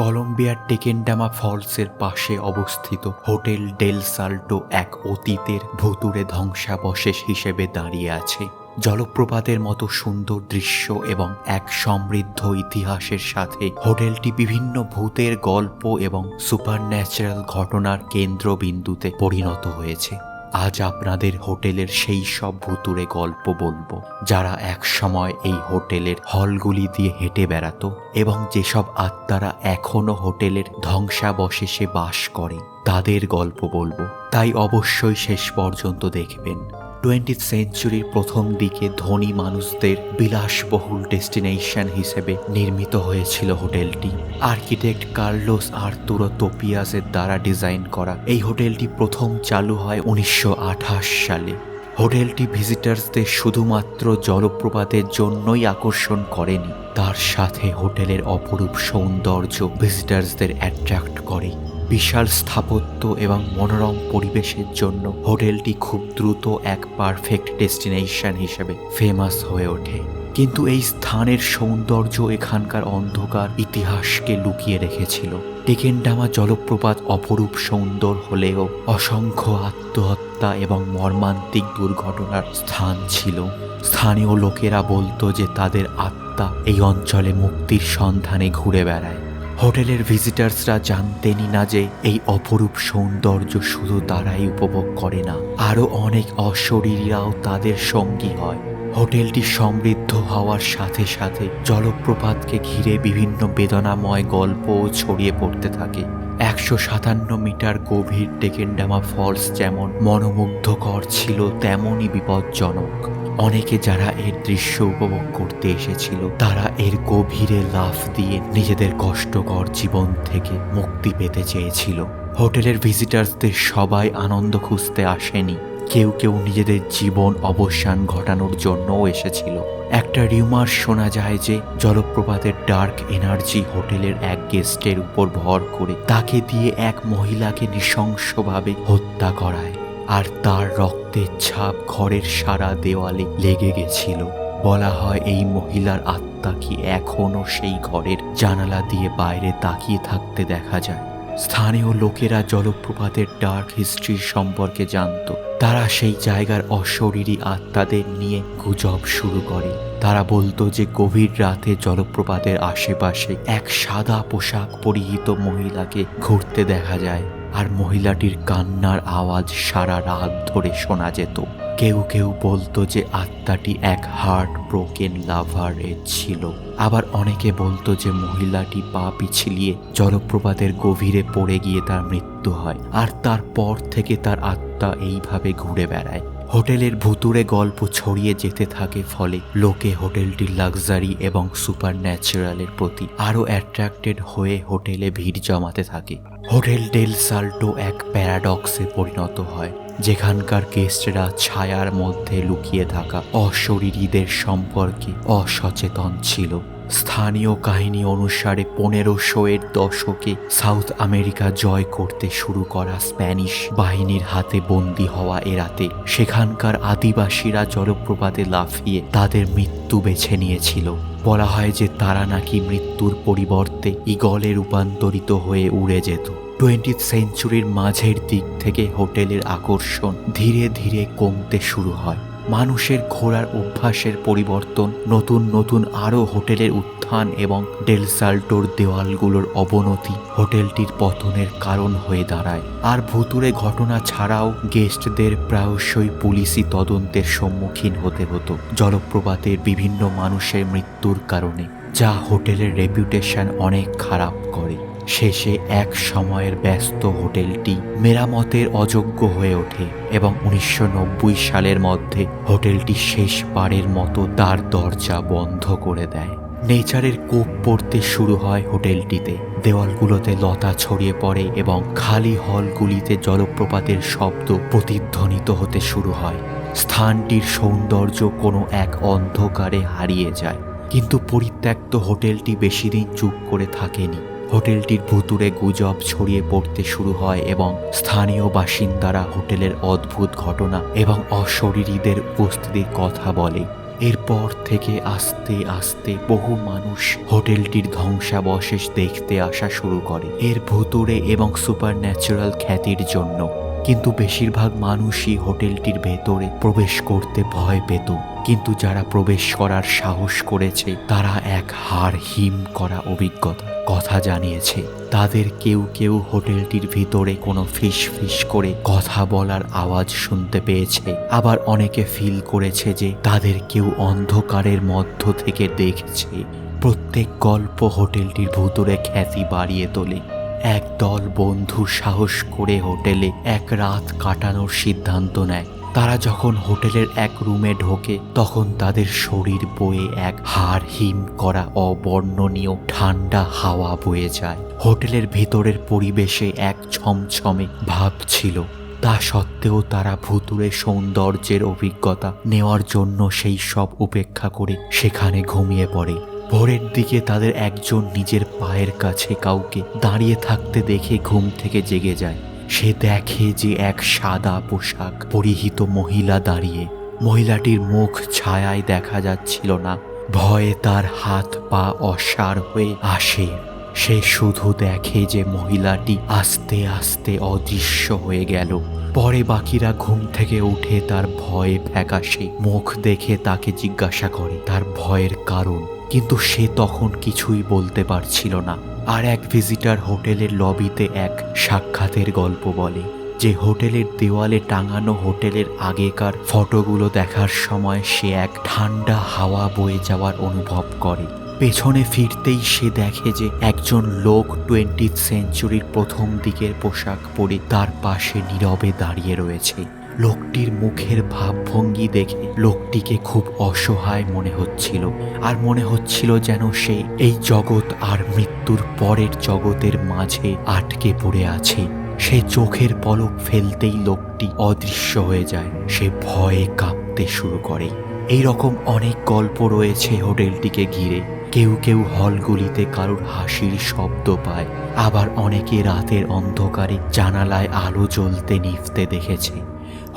কলম্বিয়ার টেকেনডামা ফলসের পাশে অবস্থিত হোটেল ডেল সাল্টো এক অতীতের ভুতুরে ধ্বংসাবশেষ হিসেবে দাঁড়িয়ে আছে। জলপ্রপাতের মতো সুন্দর দৃশ্য এবং এক সমৃদ্ধ ইতিহাসের সাথে হোটেলটি বিভিন্ন ভূতের গল্প এবং সুপার ন্যাচারাল ঘটনার কেন্দ্রবিন্দুতে পরিণত হয়েছে। আজ আপনাদের হোটেলের সেই সব ভুতুরে গল্প বলব। যারা এক সময় এই হোটেলের হলগুলি দিয়ে হেঁটে বেড়াতো এবং যেসব আত্মারা এখনও হোটেলের ধ্বংসাবশেষে বাস করে, তাদের গল্প বলব। তাই অবশ্যই শেষ পর্যন্ত দেখবেন। টোয়েন্টি সেঞ্চুরির প্রথম দিকে ধনী মানুষদের বিলাসবহুল ডেস্টিনেশন হিসেবে নির্মিত হয়েছিল হোটেলটি। আর্কিটেক্ট কার্লোস আর্তুরো তোপিয়াসের দ্বারা ডিজাইন করা এই হোটেলটি প্রথম চালু হয় উনিশশো আঠাশ সালে। হোটেলটি ভিজিটার্সদের শুধুমাত্র জলপ্রপাতের জন্যই আকর্ষণ করেনি, তার সাথে হোটেলের অপরূপ সৌন্দর্য ভিজিটার্সদের অ্যাট্রাক্ট করে। বিশাল স্থাপত্য এবং মনোরম পরিবেশের জন্য হোটেলটি খুব দ্রুত এক পারফেক্ট ডেস্টিনেশন হিসেবে ফেমাস হয়ে ওঠে। কিন্তু এই স্থানের সৌন্দর্য এখানকার অন্ধকার ইতিহাসকে লুকিয়ে রেখেছিল। টেকেনডামা জলপ্রপাত অপরূপ সুন্দর হলেও অসংখ্য আত্মহত্যা এবং মর্মান্তিক দুর্ঘটনার স্থান ছিল। স্থানীয় লোকেরা বলতো যে তাদের আত্মা এই অঞ্চলে মুক্তির সন্ধানে ঘুরে বেড়ায়। হোটেলের ভিজিটার্সরা জানতেনই না যে এই অপরূপ সৌন্দর্য শুধু তারাই উপভোগ করে না, আরও অনেক অশরীরীরাও তাদের সঙ্গী হয়। হোটেলটি সমৃদ্ধ হওয়ার সাথে সাথে জলপ্রপাতকে ঘিরে বিভিন্ন বেদনাময় গল্পও ছড়িয়ে পড়তে থাকে। একশো সাতান্ন মিটার গভীর টেকেনডামা ফলস যেমন মনোমুগ্ধকর ছিল, তেমনই বিপজ্জনক। অনেকে যারা এর দৃশ্য উপভোগ করতে এসেছিল, তারা এর গভীরে লাফ দিয়ে নিজেদের কষ্টকর জীবন থেকে মুক্তি পেতে চেয়েছিল। হোটেলের ভিজিটার্সদের সবাই আনন্দ খুঁজতে আসেনি। কেউ কেউ নিজেদের জীবন অবসান ঘটানোর জন্যও এসেছিল। একটা রিউমার শোনা যায় যে, জলপ্রপাতের ডার্ক এনার্জি হোটেলের এক গেস্টের উপর ভর করে তাকে দিয়ে এক মহিলাকে নৃশংসভাবে হত্যা করায়। আর তার রক্তের ছাপ ঘরের সারা দেওয়ালে লেগে গেছিল। বলা হয় এই মহিলার আত্মা কি এখনও সেই ঘরের জানালা দিয়ে বাইরে তাকিয়ে থাকতে দেখা যায়। স্থানীয় লোকেরা জলপ্রপাতের ডার্ক হিস্ট্রি সম্পর্কে জানত। তারা সেই জায়গার অশরীরী আত্মাদের নিয়ে গুজব শুরু করে। তারা বলতো যে গভীর রাতে জলপ্রপাতের আশেপাশে এক সাদা পোশাক পরিহিত মহিলাকে ঘুরতে দেখা যায়। আর মহিলাটির কান্নার আওয়াজ সারা রাত ধরে শোনা যেত। কেউ কেউ বলতো যে আত্মাটি এক হার্ট ব্রোকেন লাভারে ছিল। আবার অনেকে বলতো যে মহিলাটি পা পিছিলিয়ে জলপ্রপাতের গভীরে পড়ে গিয়ে তার মৃত্যু হয়। আর তারপর থেকে তার আত্মা এইভাবে ঘুরে বেড়ায়। হোটেলের ভুতুরে গল্প ছড়িয়ে যেতে থাকে ফলে লোকে হোটেলটির লাক্সারি এবং সুপার ন্যাচারালের প্রতি আরও অ্যাট্রাক্টেড হয়ে হোটেলে ভিড় জমাতে থাকে। হোটেল ডেল সাল্টো এক প্যারাডক্সে পরিণত হয়। যেখানকার গেস্টরা ছায়ার মধ্যে লুকিয়ে থাকা অশরীরীদের সম্পর্কে অসচেতন ছিল। স্থানীয় কাহিনী অনুসারে পনেরোশো এর দশকে সাউথ আমেরিকা জয় করতে শুরু করা স্প্যানিশ বাহিনীর হাতে বন্দী হওয়া এরাতে সেখানকার আদিবাসীরা জলপ্রপাতে লাফিয়ে তাদের মৃত্যু বেছে নিয়েছিল। বলা হয় যে তারা নাকি মৃত্যুর পরিবর্তে ইগলে রূপান্তরিত হয়ে উড়ে যেত। টোয়েন্টি সেঞ্চুরির মাঝের দিক থেকে হোটেলের আকর্ষণ ধীরে ধীরে কমতে শুরু হয়। মানুষের ঘোরার অভ্যাসের পরিবর্তন, নতুন নতুন আরও হোটেলের উত্থান এবং ডেলসাল্টোর দেওয়ালগুলোর অবনতি হোটেলটির পতনের কারণ হয়ে দাঁড়ায়। আর ভুতুরে ঘটনা ছাড়াও গেস্টদের প্রায়শই পুলিশি তদন্তের সম্মুখীন হতে হতো, জলপ্রপাতের বিভিন্ন মানুষের মৃত্যুর কারণে, যা হোটেলের রেপুটেশন অনেক খারাপ করে। শেষে এক সময়ের ব্যস্ত হোটেলটি মেরামতের অযোগ্য হয়ে ওঠে এবং উনিশশো নব্বই সালের মধ্যে হোটেলটি শেষবারের মতো তার দরজা বন্ধ করে দেয়। নেচারের কোপ পড়তে শুরু হয় হোটেলটিতে। দেওয়ালগুলোতে লতা ছড়িয়ে পড়ে এবং খালি হলগুলিতে জলপ্রপাতের শব্দ প্রতিধ্বনিত হতে শুরু হয়। স্থানটির সৌন্দর্য কোনো এক অন্ধকারে হারিয়ে যায়, কিন্তু পরিত্যক্ত হোটেলটি বেশি দিন চুপ করে থাকেনি। হোটেলটির ভুতুরে গুজব ছড়িয়ে পড়তে শুরু হয় এবং স্থানীয় বাসিন্দারা হোটেলের অদ্ভুত ঘটনা এবং অশরীরীদের উপস্থিতির কথা বলে। এরপর থেকে আস্তে আস্তে বহু মানুষ হোটেলটির ধ্বংসাবশেষ দেখতে আসা শুরু করে। এর ভুতুরে এবং সুপার ন্যাচারাল খ্যাতির জন্য। কিন্তু বেশিরভাগ মানুষই হোটেলটির ভেতরে প্রবেশ করতে ভয় পেত। কিন্তু যারা প্রবেশ করার সাহস করেছে, তারা এক হার হিম করা অভিজ্ঞতা। কথা জানিয়েছে, তাদের কেউ কেউ হোটেলটির ভিতরে কোনো ফিস ফিস করে কথা বলার আওয়াজ শুনতে পেয়েছে। আবার অনেকে ফিল করেছে যে তাদের কেউ অন্ধকারের মধ্য থেকে দেখছে। প্রত্যেক গল্প হোটেলটির ভুতুরে খ্যাতি বাড়িয়ে তোলে। এক দল বন্ধু সাহস করে হোটেলে এক রাত কাটানোর সিদ্ধান্ত নেয়। তারা যখন হোটেলের এক রুমে ঢোকে, তখন তাদের শরীর বয়ে এক হাড় হিম করা অবর্ণনীয় ঠান্ডা হাওয়া বয়ে যায়। হোটেলের ভেতরের পরিবেশে এক ছমছমে ভাব ছিল। তা সত্ত্বেও তারা ভুতুরে সৌন্দর্যের অভিজ্ঞতা নেওয়ার জন্য সেই সব উপেক্ষা করে সেখানে ঘুমিয়ে পড়ে। ভোরের দিকে তাদের একজন নিজের পায়ের কাছে কাউকে দাঁড়িয়ে থাকতে দেখে ঘুম থেকে জেগে যায়। সে দেখে যে এক সাদা পোশাক পরিহিত মহিলা দাঁড়িয়ে। মহিলাটির মুখ ছায়ায় দেখা যাচ্ছিল না। ভয়ে তার হাত পা অসার হয়ে আসে। সে শুধু দেখে যে মহিলাটি আস্তে আস্তে অদৃশ্য হয়ে গেল। পরে বাকিরা ঘুম থেকে উঠে তার ভয়ে ফ্যাকাশে মুখ দেখে তাকে জিজ্ঞাসা করে। তার ভয়ের কারণ কিন্তু সে তখন কিছুই বলতে পারছিল না। আর এক ভিজিটার হোটেলের লবিতে এক সাক্ষাতের গল্প বলে, যে হোটেলের দেওয়ালে টাঙানো হোটেলের আগেকার ফটোগুলো দেখার সময় সে এক ঠান্ডা হাওয়া বয়ে যাওয়ার অনুভব করে। পেছনে ফিরতেই সে দেখে যে একজন লোক টোয়েন্টি সেঞ্চুরির প্রথম দিকের পোশাক পরে তার পাশে নীরবে দাঁড়িয়ে রয়েছে। লোকটির মুখের ভাবভঙ্গি দেখে লোকটিকে খুব অসহায় মনে হচ্ছিল, আর মনে হচ্ছিল যেন সে এই জগৎ আর মৃত্যুর পরের জগতের মাঝে আটকে পড়ে আছে। সে চোখের পলক ফেলতেই লোকটি অদৃশ্য হয়ে যায়, সে ভয়ে কাঁপতে শুরু করে। এই রকম অনেক গল্প রয়েছে হোটেলটিকে ঘিরে। কেউ কেউ হলগুলিতে কারোর হাসির শব্দ পায়। আবার অনেকে রাতের অন্ধকারে জানালায় আলো জ্বলতে নিভতে দেখেছে।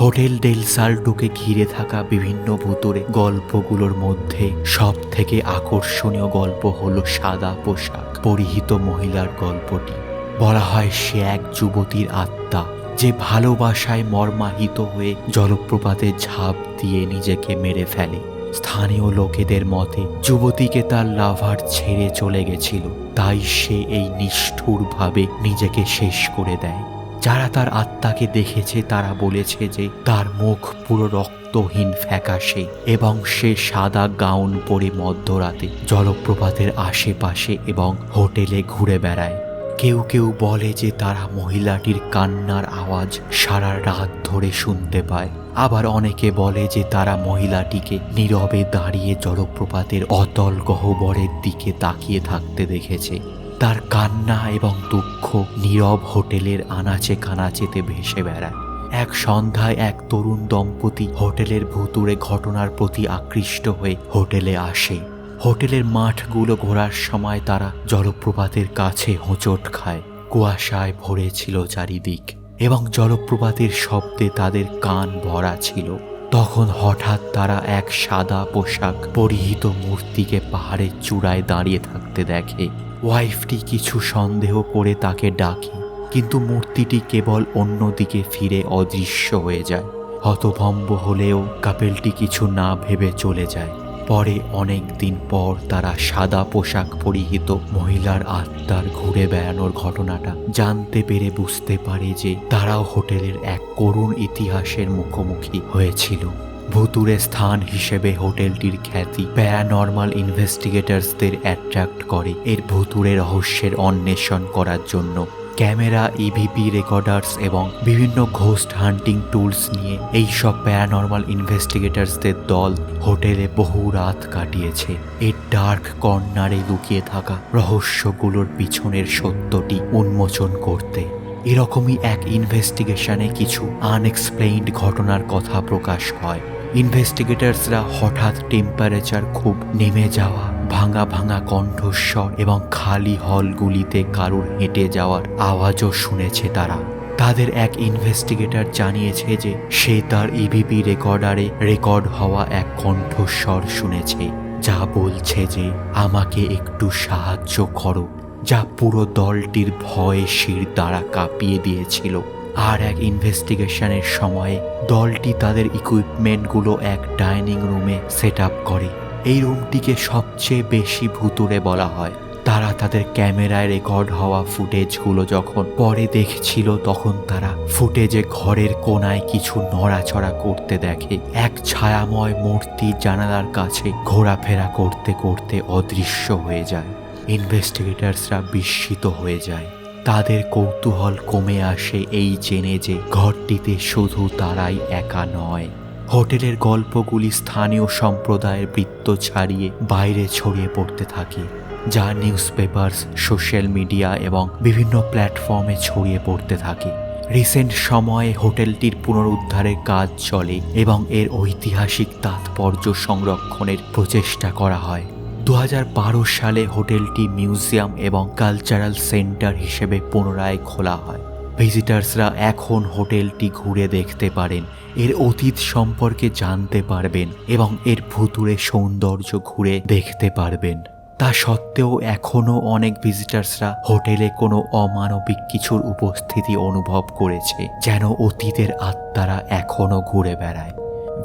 হোটেল ডেল সাল্টোকে ঘিরে থাকা বিভিন্ন ভুতুরে গল্পগুলোর মধ্যে সব থেকে আকর্ষণীয় গল্প হলো সাদা পোশাক, পরিহিত মহিলার গল্পটি। বলা হয় সে এক যুবতীর আত্মা, যে ভালোবাসায় মর্মাহিত হয়ে জলপ্রপাতে ঝাঁপ দিয়ে নিজেকে মেরে ফেলে। স্থানীয় লোকেদের মতে, যুবতীকে তার লাভার ছেড়ে চলে গেছিল। তাই সে এই নিষ্ঠুরভাবে নিজেকে শেষ করে দেয়। যারা তার আত্মাকে দেখেছে, তারা বলেছে যে, তার মুখ পুরো রক্তহীন ফ্যাকাশে এবং সে সাদা গাউন পরে মধ্যরাতে জলপ্রপাতের আশেপাশে এবং হোটেলে ঘুরে বেড়ায়। কেউ কেউ বলে যে তারা মহিলাটির কান্নার আওয়াজ সারা রাত ধরে শুনতে পায়। আবার অনেকে বলে যে তারা মহিলাটিকে নীরবে দাঁড়িয়ে জলপ্রপাতের অতল গহ্বরের দিকে তাকিয়ে থাকতে দেখেছে। তার কান্না এবং দুঃখ নীরব হোটেলের আনাচে কানাচেতে ভেসে বেড়ায়। এক সন্ধ্যায় এক তরুণ দম্পতি হোটেলের ভুতুরে ঘটনার প্রতি আকৃষ্ট হয়ে হোটেলে আসে। হোটেলের মাঠগুলো ঘোরার সময় তারা জলপ্রপাতের কাছে হোঁচট খায়। কুয়াশায় ভরে ছিল চারিদিক এবং জলপ্রপাতের শব্দে তাদের কান ভরা ছিল। তখন হঠাৎ তারা এক সাদা পোশাক পরিহিত মূর্তিকে পাহাড়ের চূড়ায় দাঁড়িয়ে থাকতে দেখে। ওয়াইফটি কিছু সন্দেহ করে তাকে ডাকে, কিন্তু মূর্তিটি কেবল অন্যদিকে ফিরে অদৃশ্য হয়ে যায়। হতভম্ব হলেও কাপেলটি কিছু না ভেবে চলে যায়। পরে অনেক দিন পর তারা সাদা পোশাক পরিহিত মহিলার আত্মার ঘুরে বেড়ানোর ঘটনাটা জানতে পেরে বুঝতে পারে যে তারাও হোটেলের এক করুণ ইতিহাসের মুখোমুখি হয়েছিল। ভুতুরে স্থান হিসেবে হোটেলটির খ্যাতি প্যারানর্মাল ইনভেস্টিগেটরসদের অ্যাট্রাক্ট করে। এর ভুতুরে রহস্যের অন্বেষণ করার জন্য ক্যামেরা ইভিপি রেকর্ডার্স এবং বিভিন্ন ঘোস্ট হান্টিং টুলস নিয়ে এই সব প্যারানর্মাল ইনভেস্টিগেটরসদের দল হোটেলে বহু রাত কাটিয়েছে। এর ডার্ক কর্নারে লুকিয়ে থাকা রহস্যগুলোর পিছনের সত্যটি উন্মোচন করতে। এরকমই এক ইনভেস্টিগেশনে কিছু আনএক্সপ্লেইনড ঘটনার কথা প্রকাশ হয়। ইনভেস্টিগেটরসরা হঠাৎ টেম্পারেচার খুব নেমে যাওয়া ভাঙা ভাঙা কণ্ঠস্বর এবং খালি হলগুলিতে কারুর হেঁটে যাওয়ার আওয়াজও শুনেছে তারা। তাদের এক ইনভেস্টিগেটর জানিয়েছে যে সে তার ইভিপি রেকর্ডারে রেকর্ড হওয়া এক কণ্ঠস্বর শুনেছে, যা বলছে যে, আমাকে একটু সাহায্য করো। যা পুরো দলটির ভয়ে শির দ্বারা কাঁপিয়ে দিয়েছিল। আর এক ইনভেস্টিগেশনের সময়ে দলটি তাদের ইকুইপমেন্টগুলো এক ডাইনিং রুমে সেট করে। এই রুমটিকে সবচেয়ে বেশি ভুতুরে বলা হয়। তারা তাদের ক্যামেরায় রেকর্ড হওয়া ফুটেজগুলো যখন পরে দেখছিল, তখন তারা ফুটেজে ঘরের কোনায় কিছু নড়াচড়া করতে দেখে, এক ছায়াময় মূর্তি জানালার কাছে ঘোরাফেরা করতে করতে অদৃশ্য হয়ে যায়। ইনভেস্টিগেটরসরা বিস্মিত হয়ে যায়। তাদের কৌতূহল কমে আসে এই জেনে যে ঘরটিতে শুধু তারাই একা নয়। হোটেলের গল্পগুলি স্থানীয় সম্প্রদায়ের বৃত্ত ছাড়িয়ে বাইরে ছড়িয়ে পড়তে থাকে, যা নিউজ পেপার্স সোশ্যাল মিডিয়া এবং বিভিন্ন প্ল্যাটফর্মে ছড়িয়ে পড়তে থাকে। রিসেন্ট সময়ে হোটেলটির পুনরুদ্ধারের কাজ চলে এবং এর ঐতিহাসিক তাৎপর্য সংরক্ষণের প্রচেষ্টা করা হয়। দু হাজার বারো সালে হোটেলটি মিউজিয়াম এবং কালচারাল সেন্টার হিসেবে পুনরায় খোলা হয়। ভিজিটার্সরা এখন হোটেলটি ঘুরে দেখতে পারেন, এর অতীত সম্পর্কে জানতে পারবেন এবং এর ভুতুরে সৌন্দর্য ঘুরে দেখতে পারবেন। তা সত্ত্বেও এখনও অনেক ভিজিটার্সরা হোটেলে কোনো অমানবিক কিছুর উপস্থিতি অনুভব করেছে, যেন অতীতের আত্মারা এখনও ঘুরে বেড়ায়।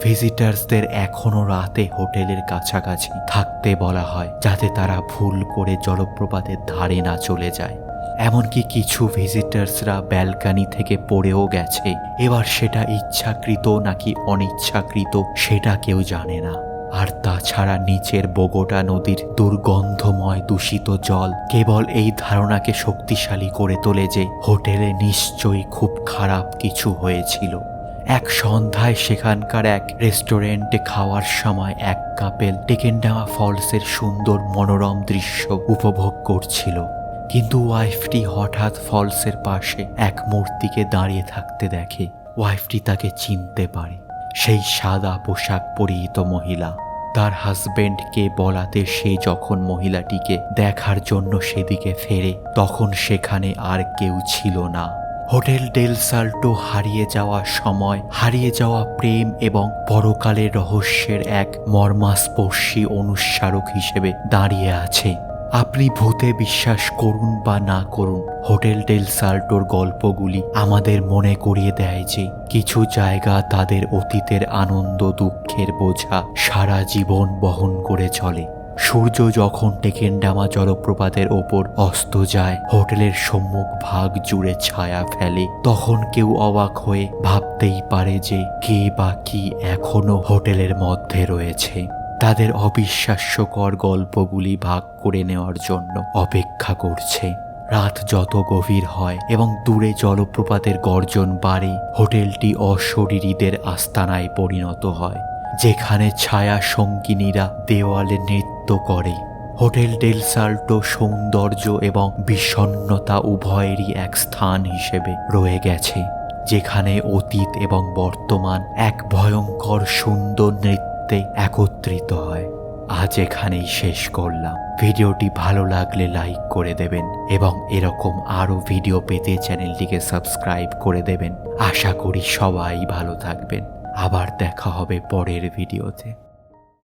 ভিজিটার্সদের এখনও রাতে হোটেলের কাছাকাছি থাকতে বলা হয়, যাতে তারা ভুল করে জলপ্রপাতের ধারে না চলে যায়। এমনকি কিছু ভিজিটার্সরা ব্যালকানি থেকে পড়েও গেছে। এবার সেটা ইচ্ছাকৃত নাকি অনিচ্ছাকৃত, সেটা কেউ জানে না। আর তাছাড়া নিচের বগোটা নদীর দুর্গন্ধময় দূষিত জল কেবল এই ধারণাকে শক্তিশালী করে তোলে যে হোটেলে নিশ্চয়ই খুব খারাপ কিছু হয়েছিল। এক সন্ধ্যায় সেখানকার এক রেস্টুরেন্টে খাওয়ার সময় এক কাপেল টেকেনডাঙা ফলসের সুন্দর মনোরম দৃশ্য উপভোগ করছিল। কিন্তু ওয়াইফটি হঠাৎ ফলসের পাশে এক মূর্তিকে দাঁড়িয়ে থাকতে দেখে ওয়াইফটি তাকে চিনতে পারে। সেই সাদা পোশাক পরিহিত মহিলা। তার হাজবেন্ডকে বলাতে সে যখন মহিলাটিকে দেখার জন্য সেদিকে ফেরে, তখন সেখানে আর কেউ ছিল না। হোটেল ডেল সাল্টো হারিয়ে যাওয়া সময়, হারিয়ে যাওয়া প্রেম এবং পরকালের রহস্যের এক মর্মাস্পর্শী অনুস্মারক হিসেবে দাঁড়িয়ে আছে। আপনি ভূতে বিশ্বাস করুন বা না করুন, হোটেল ডেল সাল্টোর গল্পগুলি আমাদের মনে করিয়ে দেয় যে কিছু জায়গা তাদের অতীতের আনন্দ, দুঃখের বোঝা সারা জীবন বহন করে চলে। সূর্য যখন টেকেনডামা জলপ্রপাতের ওপর অস্ত যায়, হোটেলের সম্মুখ ভাগ জুড়ে ছায়া ফেলে, তখন কেউ অবাক হয়ে ভাবতেই পারে যে কে বা কি এখনও হোটেলের মধ্যে রয়েছে। তাদের অবিশ্বাস্যকর গল্পগুলি ভাগ করে নেওয়ার জন্য অপেক্ষা করছে। রাত যত গভীর হয় এবং দূরে জলপ্রপাতের গর্জন বাড়ে, হোটেলটি অশরীরীদের আস্তানায় পরিণত হয়, যেখানে ছায়া সঙ্গিনীরা দেওয়ালে নৃত্য করে। হোটেল ডেল সাল্টো সৌন্দর্য এবং বিষণ্ণতা উভয়েরই এক স্থান হিসেবে রয়ে গেছে, যেখানে অতীত এবং বর্তমান এক ভয়ঙ্কর সুন্দর নৃত্যে একত্রিত হয়। আজ এখানেই শেষ করলাম। ভিডিওটি ভালো লাগলে লাইক করে দেবেন এবং এরকম আরও ভিডিও পেতে চ্যানেলটিকে সাবস্ক্রাইব করে দেবেন। আশা করি সবাই ভালো থাকবেন। আবার দেখা হবে পরের ভিডিওতে।